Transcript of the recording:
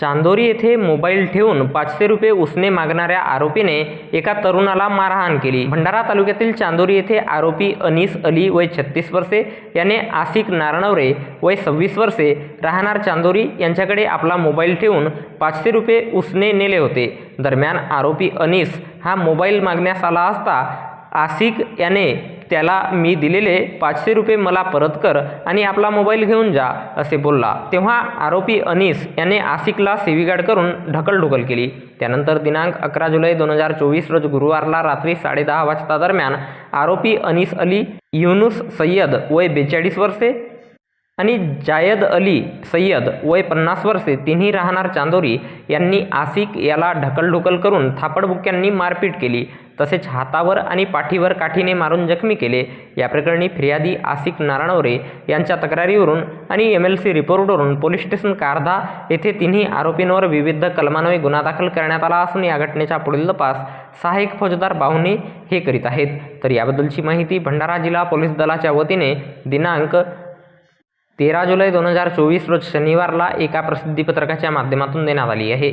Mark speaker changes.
Speaker 1: चांदोरी येथे मोबाईल ठेवून पाचशे रुपये उसने मागणाऱ्या आरोपीने एका तरुणाला मारहाण केली. भंडारा तालुक्यातील चांदोरी येथे आरोपी अनीस अली वय छत्तीस वर्षे याने आसिक नारनवरे वय सव्वीस वर्षे राहणार चांदोरी यांच्याकडे आपला मोबाईल ठेवून पाचशे रुपये उसने नेले होते. दरम्यान आरोपी अनीस हा मोबाईल मागण्यास आला असता आसिक याने त्याला मी दिलेले पाचशे रुपये मला परत कर आणि आपला मोबाईल घेऊन जा असे बोलला. तेव्हा आरोपी अनीस याने आसिकला सेविगाड करून ढकलढुकल केली. त्यानंतर दिनांक अकरा जुलै दोन हजार चोवीस रोज गुरुवारला रात्री साडेदहा वाजता दरम्यान आरोपी अनीस अली युनुस सय्यद वय बेचाळीस वर्षे आणि जायद अली सय्यद वय पन्नास वर्षे तिन्ही राहणार चांदोरी यांनी आसिक याला ढकलढुकल करून थापडबुक्यांनी मारपीट केली. तसेच हातावर आणि पाठीवर काठीने मारून जखमी केले. या प्रकरणी फिर्यादी आसिक नारायणवरे यांच्या तक्रारीवरून आणि एम एल सी रिपोर्टवरून पोलीस स्टेशन कारधा येथे तिन्ही आरोपींवर विविध कलमान्वये गुन्हा दाखल करण्यात आला असून या घटनेचा पुढील तपास सहाय्यक फौजदार बाहुने हे करीत आहेत. तर याबद्दलची माहिती भंडारा जिल्हा पोलीस दलाच्या वतीने दिनांक तेरा जुलै दोन हजार चोवीस रोज शनिवारला एका प्रसिद्धीपत्रकाच्या माध्यमातून देण्यात आली आहे.